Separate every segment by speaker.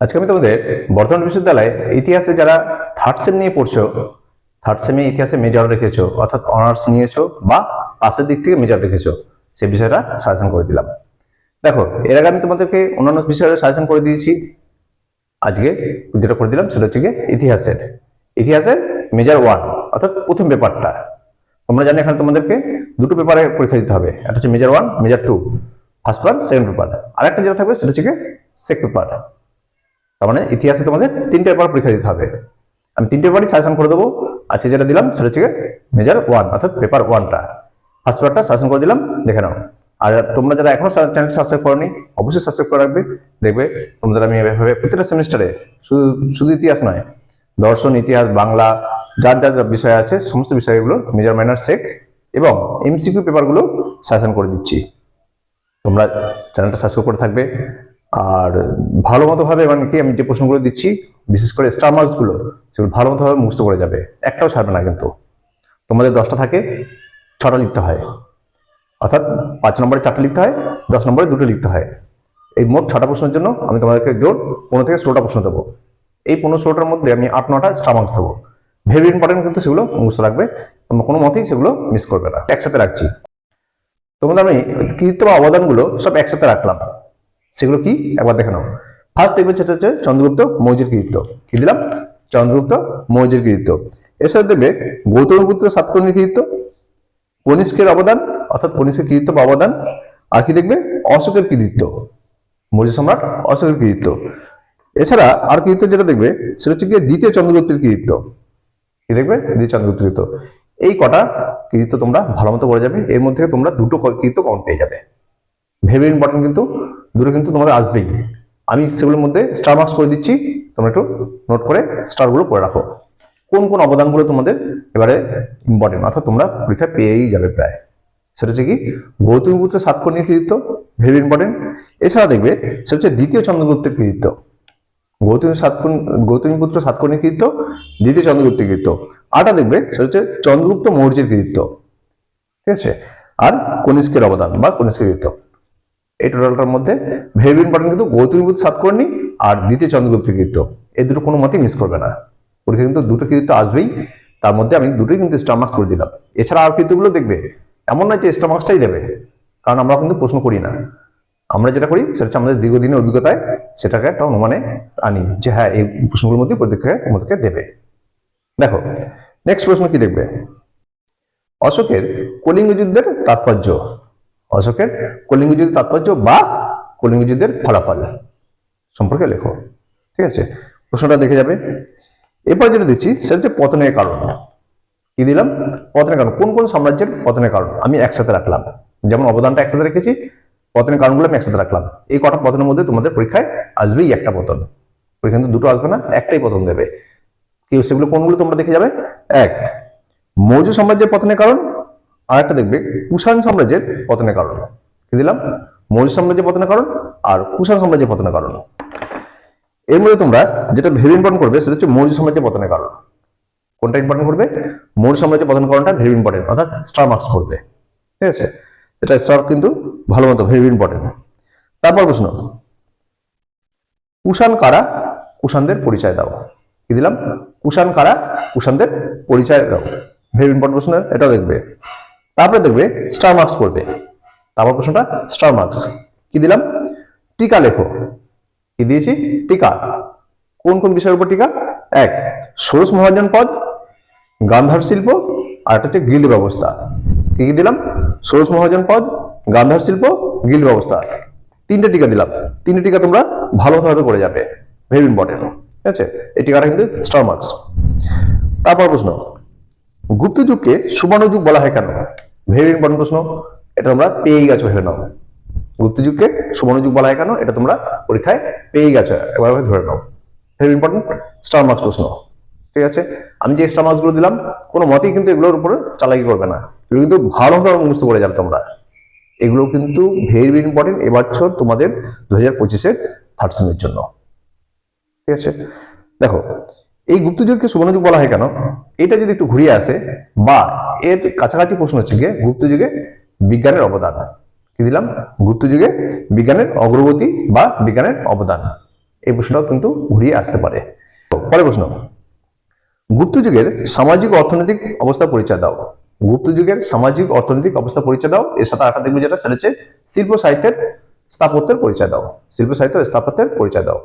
Speaker 1: আজকে আমি তোমাদের বর্তমান বিশ্ববিদ্যালয়ে ইতিহাসে যারা থার্ড সেম নিয়ে পড়ছো থার্ড সেমে ইতিহাসে মেজর রেখেছো, অর্থাৎ অনার্স নিয়েছো বা পাশের দিক থেকে মেজর রেখেছো, সে বিষয়টা সাজেশন করে দিলাম। দেখো, এর আগে আমি তোমাদেরকে অন্যান্য বিষয়ে সাজেশন করে দিয়েছি। আজকে যেটা করে দিলাম সেটা হচ্ছে গিয়ে ইতিহাসের। ইতিহাসের মেজর ওয়ান অর্থাৎ প্রথম পেপারটা তোমরা জানো এখানে তোমাদেরকে দুটো পেপারে পরীক্ষা দিতে হবে। একটা হচ্ছে major one major two first paper second paper আর একটা যেটা থাকবে সেটা হচ্ছে গিয়ে সেকেন্ড পেপার তার মানে ইতিহাসে তোমাদের তিনটে পেপার পরীক্ষা দিতে হবে। আমি তিনটে পেপারই সাজেশন করে দেবো। আজকে যেটা দিলাম সেটা হচ্ছে মেজর ওয়ান অর্থাৎ পেপার ওয়ানটা ফার্স্ট পেপারটা সাজেশন করে দিলাম, দেখে নাও। আর তোমরা যারা এখনও চ্যানেল সাবস্ক্রাইব করনি, অবশ্যই সাবস্ক্রাইব করে রাখবে। দেখবে তোমাদের আমি এভাবে প্রতিটা সেমিস্টারে শুধু শুধু ইতিহাস নয়, দর্শন, ইতিহাস, বাংলা, যার যার যা বিষয় আছে, সমস্ত বিষয়গুলো মেজর মাইনার সেক এবং এমসিকিউ পেপারগুলো সাজেশন করে দিচ্ছি। তোমরা চ্যানেলটা সাবস্ক্রাইব করে থাকবে। আর ভালো মতো ভাবে মানে কি আমি যে প্রশ্নগুলো দিচ্ছি, বিশেষ করে স্টার মার্কসগুলো, সেগুলো ভালো মতো ভাবে মুখস্থ করে যাবে। একটাও ছাড়বে না কিন্তু। তোমাদের দশটা থাকে, ছটা লিখতে হয়। অর্থাৎ পাঁচ নম্বরে চারটে লিখতে হয়, দশ নম্বরে দুটো লিখতে হয়। এই মোট ছটা প্রশ্নের জন্য আমি তোমাদেরকে জোর পনেরো থেকে ষোলোটা প্রশ্ন দেবো। এই পনেরো ষোলোটার মধ্যে আমি আট, নটা স্টার মার্কস দেবো। ভেরি ইম্পর্টেন্ট কিন্তু সেগুলো মুখস্থ রাখবে। তোমরা কোনো মতেই সেগুলো মিস করবে না। একসাথে রাখছি। তোমাদের আমি কৃতিত্ব বা অবদানগুলো সব একসাথে রাখলাম। সেগুলো কি? একবার দেখে নাও। ফার্স্ট দেখবে সেটা হচ্ছে চন্দ্রগুপ্ত মৌর্যের কৃতিত্ব। কি দিলাম? চন্দ্রগুপ্ত মৌর্যের কৃতিত্ব। এছাড়া দেখবে দেবে গৌতমপুত্র সাতকর্ণীর কৃতিত্ব, কনিষ্কের অবদান, অর্থাৎ কনিষ্কের কৃতিত্ব বা অবদান। আর কি দেখবে? অশোকের কৃতিত্ব। মৌর্য সম্রাট অশোকের কৃতিত্ব। এছাড়া আর কৃতিত্ব যেটা দেখবে, সেটা হচ্ছে গিয়ে দ্বিতীয় চন্দ্রগুপ্তের কৃতিত্ব। কি দেখবে? দ্বিতীয় চন্দ্রগুপ্ত কৃতিত্ব। এই কটা কৃতিত্ব তোমরা ভালো মতো করে যাবে। এর মধ্যে তোমরা দুটো কৃতিত্ব কম পেয়ে যাবে। ভেরি ইম্পর্টেন্ট কিন্তু দুটো কিন্তু তোমাদের আসবেই। আমি সেগুলোর মধ্যে স্টার মার্কস করে দিচ্ছি, তোমরা একটু নোট করে স্টারগুলো করে রাখো। কোন কোন অবদানগুলো তোমাদের এবারে ইম্পর্টেন্ট অর্থাৎ তোমরা পরীক্ষা পেয়েই যাবে প্রায়। সেটা হচ্ছে কি গৌতমীপুত্র সাতকর্ণীর কৃতিত্ব ভেরি ইম্পর্টেন্ট এছাড়া দেখবে, সেটা হচ্ছে দ্বিতীয় চন্দ্রগুপ্তের কৃতিত্ব। গৌতমী সাতকর্ণ গৌতমীপুত্র সাতকর্ণীর কৃতিত্ব, দ্বিতীয় চন্দ্রগুপ্তের কৃতিত্ব। আরটা দেখবে, সেটা হচ্ছে চন্দ্রগুপ্ত মৌর্যের কৃতিত্ব। ঠিক আছে? আর কনিষ্কের অবদান বা কনিষ্কের কৃতিত্ব। এই টোটালটার মধ্যে ভেরি ইম্পর্টেন্ট কিন্তু গৌতমীপুত্র সাতকর্ণী আর দ্বিতীয় চন্দ্রগুপ্ত কৃতিত্ব এই দুটো কোনো মতেই মিস করবে না। পরীক্ষা কিন্তু দুটো কৃতিত্ব আসবেই। তার মধ্যে আমি দুটোই কিন্তু স্টার মার্কস করে দিলাম। এছাড়া আর কৃতিত্বগুলো দেখবে। এমন নয় যে স্টার মার্কসটাই দেবে। কারণ আমরা কিন্তু প্রশ্ন করি না। আমরা যেটা করি সেটা হচ্ছে আমাদের দীর্ঘদিনের অভিজ্ঞতায় সেটাকে একটা অনুমানে আনি যে হ্যাঁ এই প্রশ্নগুলোর মধ্যে পরীক্ষায় তোমাদেরকে দেবে। দেখো নেক্সট প্রশ্ন কি দেখবে? অশোকের কলিঙ্গ যুদ্ধের তাৎপর্য। অশোকের কলিঙ্গ যুদ্ধের তাৎপর্য বা কলিঙ্গ যুদ্ধের ফলাফল সম্পর্কে লেখো। ঠিক আছে? প্রশ্নটা দেখে যাবে। এরপর যেটা দিচ্ছি, সেটা হচ্ছে পতনের কারণ। কি দিলাম? পতনের কারণ। কোন কোন সাম্রাজ্যের পতনের কারণ? আমি একসাথে রাখলাম। যেমন অবদানটা একসাথে রেখেছি, পতনের কারণগুলো আমি একসাথে রাখলাম। এই কটা পতনের মধ্যে তোমাদের পরীক্ষায় আসবেই একটা পতন। পরীক্ষা দুটো আসবে না, একটাই পতন দেবে। কি সেগুলো কোনগুলো তোমরা দেখে যাবে? এক, মৌর্য সাম্রাজ্যের পতনের কারণ। আর একটা দেখবে, কুষাণ সাম্রাজ্যের পতনের কারণ। কি দিলাম? মৌর্য সাম্রাজ্যের পতনের কারণ আর কুষাণ সাম্রাজ্যের পতনের কারণ। এর মধ্যে তোমরা যেটা ভেরি ইম্পর্টেন্ট করবে, সেটা হচ্ছে মৌর্য সাম্রাজ্যের পতনের কারণ। কোনটা ইম্পর্টেন্ট করবে? মৌর্য সাম্রাজ্যের পতন কারণটা ভেরি ইম্পর্টেন্ট অর্থাৎ স্টার মার্কস করবে। ঠিক আছে? এটা স্টার কিন্তু ভালো মতো ভেরি ইম্পর্টেন্ট তারপর প্রশ্ন। কুষাণ কারা? কুষাণদের পরিচয় দাও। কি দিলাম? কুষাণ কারা? কুষাণদের পরিচয় দাও। ভেরি ইম্পর্টেন্ট প্রশ্ন, এটাও দেখবে। তারপরে দেখবে স্টার মার্কস করবে তারপর প্রশ্নটা স্টার মার্কস কি দিলাম? টিকা লেখো। কি দিয়েছি? টিকা। কোন কোন বিষয়ের উপর টিকা? এক, ষোড়শ মহাজন পদ, গান্ধার শিল্প, আর একটা হচ্ছে গিল্ড ব্যবস্থা। কি কি দিলাম? ষোড়শ মহাজন পদ, গান্ধার শিল্প গিল্ড ব্যবস্থা। তিনটে টিকা দিলাম। তিনটে টিকা তোমরা ভালোভাবে করে যাবে। ভেরি ইম্পর্টেন্ট ঠিক আছে? এই টিকাটা কিন্তু স্টার মার্কস তারপর প্রশ্ন। গুপ্ত যুগকে সুবর্ণ যুগ বলা হয় কেন? ভেরি ইম্পর্টেন্ট প্রশ্ন। এটা তোমরা পেয়েই গেছো ভেবে নাও। গুপ্ত যুগকে সুবর্ণ যুগ বলা হয় কেন? এটা তোমরা পরীক্ষায় পেয়েই গেছো। এবার ধরে নাও। ভেরি ইম্পর্টেন্ট স্টার মার্কস প্রশ্ন। ঠিক আছে? আমি যে স্টার মার্কসগুলো দিলাম, কোনো মতেই কিন্তু এগুলোর উপরে চালাকি করবে না। এগুলো কিন্তু ভালোভাবে মুখস্থ করে যাবে তোমরা। এগুলো কিন্তু ভেরি ইম্পর্টেন্ট এবছর তোমাদের দু হাজার পঁচিশের থার্ড সেমের জন্য। ঠিক আছে? দেখো এই গুপ্তযুগকে সুবর্ণযুগ বলা হয় কেন? এটা যদি একটু ঘুরিয়ে আসে, বা এর কাছাকাছি প্রশ্ন হচ্ছে গিয়ে গুপ্তযুগে বিজ্ঞানের অবদান। কি দিলাম? গুপ্তযুগে বিজ্ঞানের অগ্রগতি বা বিজ্ঞানের অবদান। এই প্রশ্নটাও কিন্তু ঘুরিয়ে আসতে পারে। পরের প্রশ্ন। গুপ্ত যুগের সামাজিক অর্থনৈতিক অবস্থা পরিচয় দাও। গুপ্ত যুগের সামাজিক অর্থনৈতিক অবস্থা পরিচয় দাও। এর সাথে আটা দেখবে যেটা, সেটা হচ্ছে শিল্প সাহিত্যের স্থাপত্যের পরিচয় দাও। শিল্প সাহিত্য স্থাপত্যের পরিচয় দাও।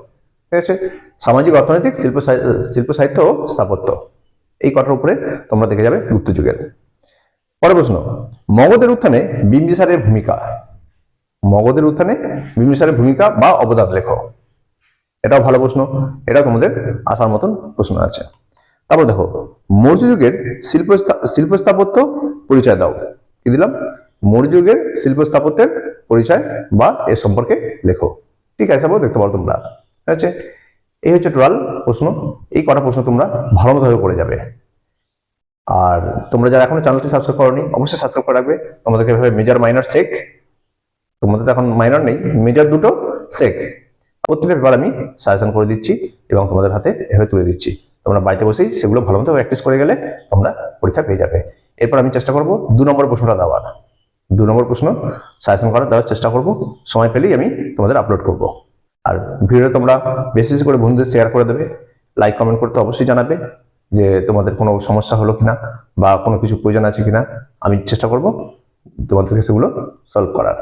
Speaker 1: ঠিক আছে? সামাজিক অর্থনৈতিক, শিল্প শিল্প সাহিত্য ও স্থাপত্য। এই কটার উপরে তোমরা দেখে যাবে গুপ্ত যুগের। পরের প্রশ্ন, মগধের উত্থানে বিম্বিসারের ভূমিকা। মগধের উত্থানে বিম্বিসারের ভূমিকা বা অবদান লেখো। এটাও ভালো প্রশ্ন এটা তোমাদের আসার মতন প্রশ্ন আছে। তারপর দেখো, মৌর্য যুগের শিল্প শিল্প স্থাপত্য পরিচয় দাও। কি দিলাম? মৌর্য যুগের শিল্প স্থাপত্যের পরিচয় বা এর সম্পর্কে লেখো। ঠিক আছে দেখতে পারো তোমরা। আছে? এই হচ্ছে টোটাল প্রশ্ন। এই কটা প্রশ্ন তোমরা ভালো মতোভাবে করে যাবে। আর তোমরা যারা এখনও চ্যানেলটি সাবস্ক্রাইব করোনি, অবশ্যই সাবস্ক্রাইব করে রাখবে। তোমাদেরকে এভাবে মেজর মাইনার শেখ তোমাদের তো এখন মাইনার নেই মেজর দুটো শেখ প্রত্যেকটা পেপার আমি সাজেশন করে দিচ্ছি এবং তোমাদের হাতে এভাবে তুলে দিচ্ছি। তোমরা বাড়িতে বসেই সেগুলো ভালো মতো প্র্যাকটিস করে গেলে তোমরা পরীক্ষা পেয়ে যাবে। এরপর আমি চেষ্টা করব দু নম্বর প্রশ্নটা দেওয়ার। দু নম্বর প্রশ্ন সাজেশন করার দেওয়ার চেষ্টা করব। সময় পেলেই আমি তোমাদের আপলোড করব। আর ভিডিও তোমরা বেশি বেশি করে বন্ধুদের শেয়ার করে দেবে। লাইক কমেন্ট করতে অবশ্যই জানাবে যে তোমাদের কোনো সমস্যা হলো কিনা বা কোনো কিছু প্রয়োজন আছে কিনা। আমি চেষ্টা করব তোমাদেরকে সেগুলো সলভ করার।